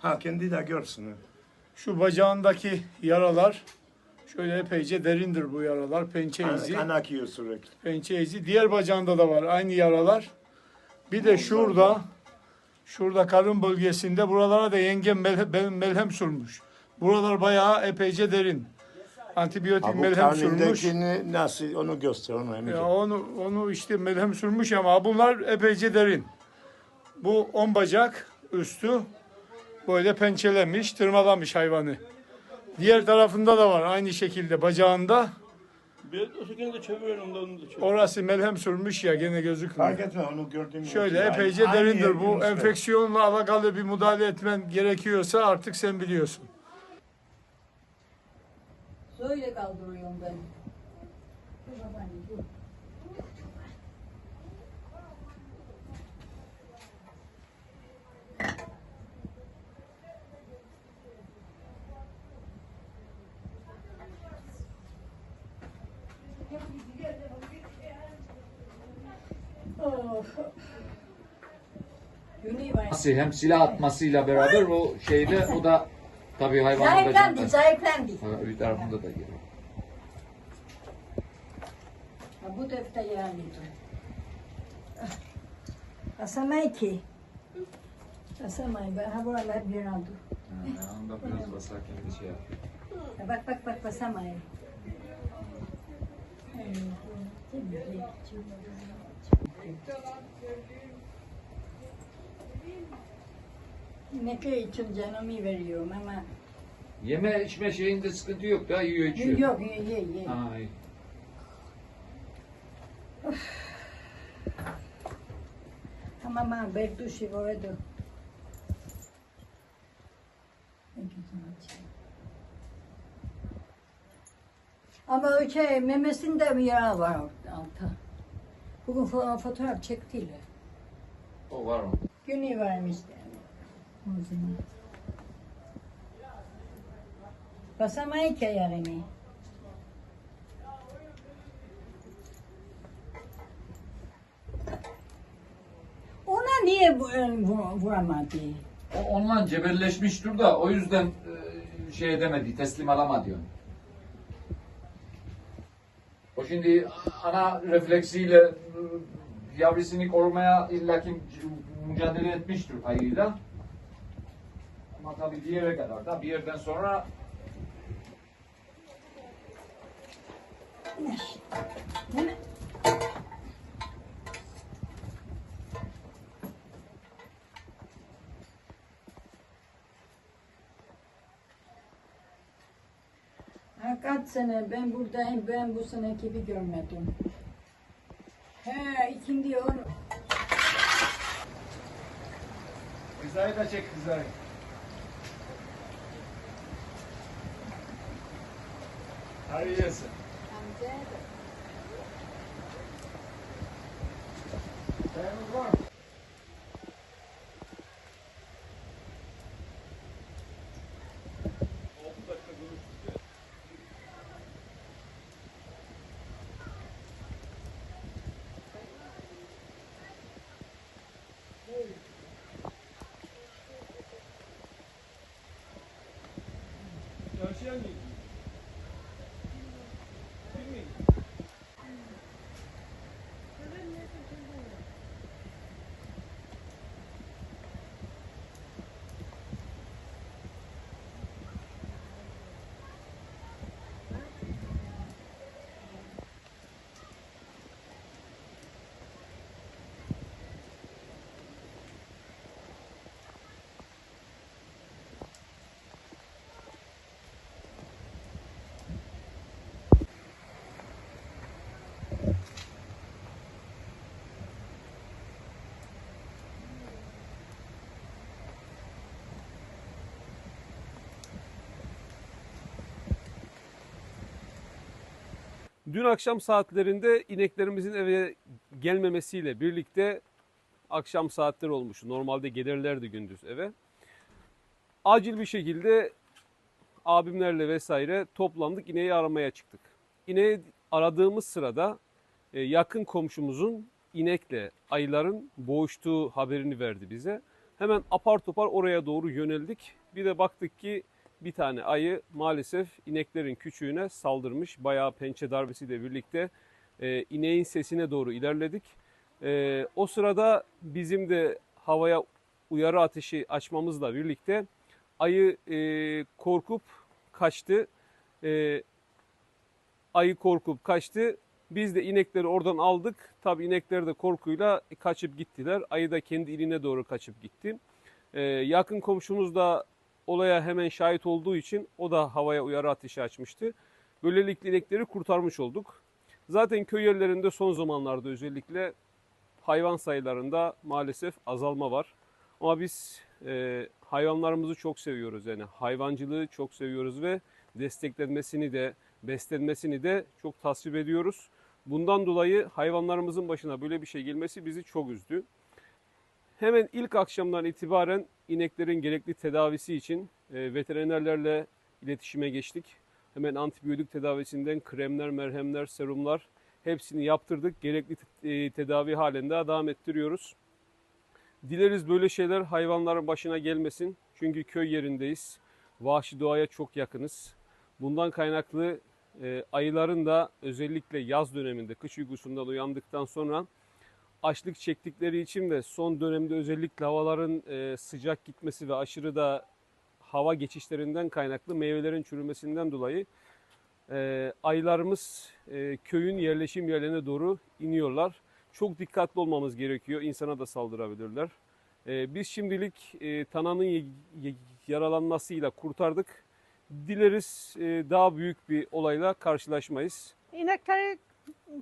Ha kendi de görsün. Şu bacağındaki yaralar şöyle epeyce derindir bu yaralar. Pençe izi. Kan akıyor sürekli. Pençe izi. Diğer bacağında da var aynı yaralar. Bir de şurada şurada karın bölgesinde buralara da yengem melhem, melhem sürmüş. Buralar bayağı epeyce derin. Antibiyotik Ha, bu melhem sürmüş. nasıl onu göster onu Emice. Ya onu onu işte melhem sürmüş ama bunlar epeyce derin. Bu on bacak üstü böyle pençelemiş, tırmalamış hayvanı. Diğer tarafında da var aynı şekilde bacağında. Bir o şekilde çeviriyorum da onu da çeviriyorum. Orası melhem sürmüş ya gene gözükmüyor. Fark etme onu gördüğüm Şöyle gibi. epeyce Aynı derindir yer bu. Bey. Enfeksiyonla alakalı bir müdahale etmen gerekiyorsa artık sen biliyorsun. Böyle kaldırıyorum ben. Dur babaanne dur. Hem silah atmasıyla beraber o şeyde o da tabii hayvanın da Zayıflandı, can- zayıflandı. Ha, öbür tarafında da geliyor. Ha, bu defter yani. Asamay ki. Asamay. Ben ha buralar hep bir aldı. Ha, onda biraz basarken bir şey yapıyor. Ha, Bak bak bak basamay. Ne köy için canımı veriyorum ama Yeme içme şeyinde sıkıntı yok da yiyor içiyor. yok ye ye ye. Ha, iyi. Ha ben duşu orada. Ama o şey memesinde bir yara var altta. Bugün fo- fotoğraf çektiler. O var o. Günü vermişler. O zaman. Basamayı ki yarını. Ona niye bu- e, vur- vuramadı? O onunla cebelleşmiştir da o yüzden e, şey edemedi, teslim alamadı onu. O şimdi ana refleksiyle e, yavrusunu korumaya illaki mücadele etmiştir ayıyla. Ama tabii bir yere kadar da bir yerden sonra Değil mi? Kaç sene ben buradayım, ben bu sene gibi görmedim. He, ikindi onu. Rıza'yı da çek Rıza'yı. Hadi yesin. Çayımız var mı? 시현이 Dün akşam saatlerinde ineklerimizin eve gelmemesiyle birlikte akşam saatleri olmuş. Normalde gelirlerdi gündüz eve. Acil bir şekilde abimlerle vesaire toplandık ineği aramaya çıktık. İneği aradığımız sırada e, yakın komşumuzun inekle ayıların boğuştuğu haberini verdi bize. Hemen apar topar oraya doğru yöneldik. Bir de baktık ki bir tane ayı maalesef ineklerin küçüğüne saldırmış. Bayağı pençe darbesiyle birlikte e, ineğin sesine doğru ilerledik. E, o sırada bizim de havaya uyarı ateşi açmamızla birlikte ayı e, korkup kaçtı. E, ayı korkup kaçtı. Biz de inekleri oradan aldık. Tabii inekler de korkuyla kaçıp gittiler. Ayı da kendi iline doğru kaçıp gitti. Ee, yakın komşumuz da olaya hemen şahit olduğu için o da havaya uyarı ateşi açmıştı. Böylelikle inekleri kurtarmış olduk. Zaten köy yerlerinde son zamanlarda özellikle hayvan sayılarında maalesef azalma var. Ama biz e, hayvanlarımızı çok seviyoruz. Yani hayvancılığı çok seviyoruz ve desteklenmesini de beslenmesini de çok tasvip ediyoruz. Bundan dolayı hayvanlarımızın başına böyle bir şey gelmesi bizi çok üzdü. Hemen ilk akşamdan itibaren ineklerin gerekli tedavisi için e, veterinerlerle iletişime geçtik. Hemen antibiyotik tedavisinden kremler, merhemler, serumlar hepsini yaptırdık. Gerekli e, tedavi halinde devam ettiriyoruz. Dileriz böyle şeyler hayvanların başına gelmesin. Çünkü köy yerindeyiz. Vahşi doğaya çok yakınız. Bundan kaynaklı e, ayıların da özellikle yaz döneminde kış uykusundan uyandıktan sonra açlık çektikleri için ve son dönemde özellikle havaların e, sıcak gitmesi ve aşırı da hava geçişlerinden kaynaklı meyvelerin çürümesinden dolayı e, ayılarımız e, köyün yerleşim yerlerine doğru iniyorlar. Çok dikkatli olmamız gerekiyor. İnsana da saldırabilirler. E, biz şimdilik Tana'nın yaralanmasıyla kurtardık. Dileriz daha büyük bir olayla karşılaşmayız. İnekleri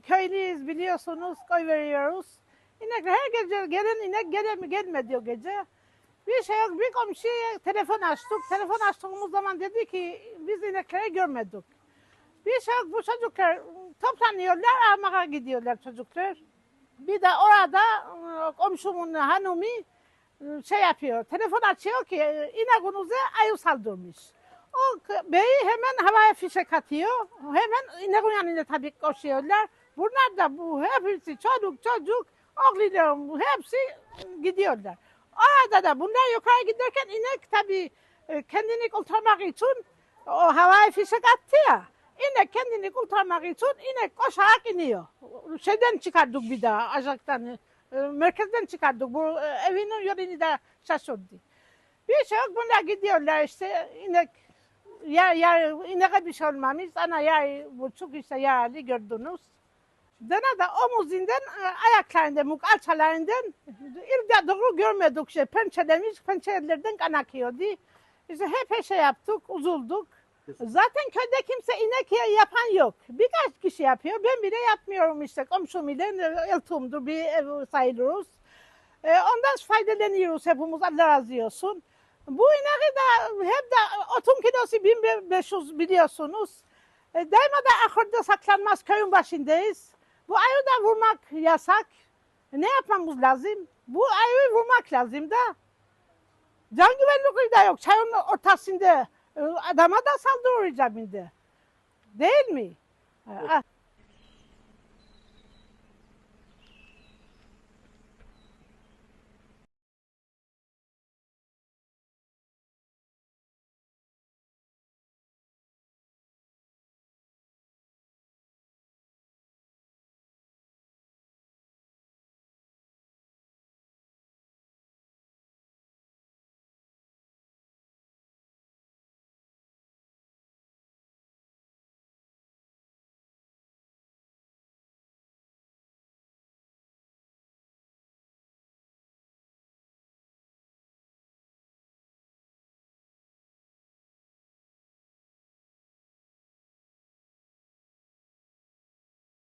köylüyüz biliyorsunuz koy veriyoruz. İnekler her gece gelen inek gele mi gelmedi o gece. Bir şey yok bir komşuya telefon açtık. Telefon açtığımız zaman dedi ki biz inekleri görmedik. Bir şey yok bu çocuklar toplanıyorlar almaya gidiyorlar çocuklar. Bir de orada e, komşumun hanımı e, şey yapıyor telefon açıyor ki e, ineğinize ayı saldırmış. O beyi hemen havaya fişek atıyor. Hemen ineğin yanında tabii koşuyorlar. Bunlar da bu hepsi çocuk çocuk oğullarım hepsi gidiyorlar. Orada da bunlar yukarı giderken inek tabii e, kendini kurtarmak için o havaya fişek attı ya. İnek kendini kurtarmak için inek koşarak iniyor. Şeyden çıkardık bir daha aşağıdan. e, Merkezden çıkardık. Bu e, evinin yolunu da şaşırdı. Bir şey yok bunlar gidiyorlar işte inek ya, ya ineğe bir şey olmamış. Ana ya buçuk işte yaralı gördünüz. Dana da omuzundan e, ayaklarından, alçalarından ilde doğru görmedik şey. Pençelemiş, pençelerden kan akıyordu. İşte hep şey yaptık, uzulduk. Zaten köyde kimse inek yapan yok. Birkaç kişi yapıyor. Ben bile yapmıyorum işte. Komşum ile eltumdur bir ev sayılırız. E, ondan faydalanıyoruz hepimiz. Allah razı olsun. Bu ineği de hep de otun kilosu 1500 biliyorsunuz. E, daima da ahırda saklanmaz köyün başındayız. Bu ayı da vurmak yasak. Ne yapmamız lazım? Bu ayıyı vurmak lazım da. Can güvenliği de yok. Çayın ortasında e, adama da saldırır icabında. Değil mi? Ha,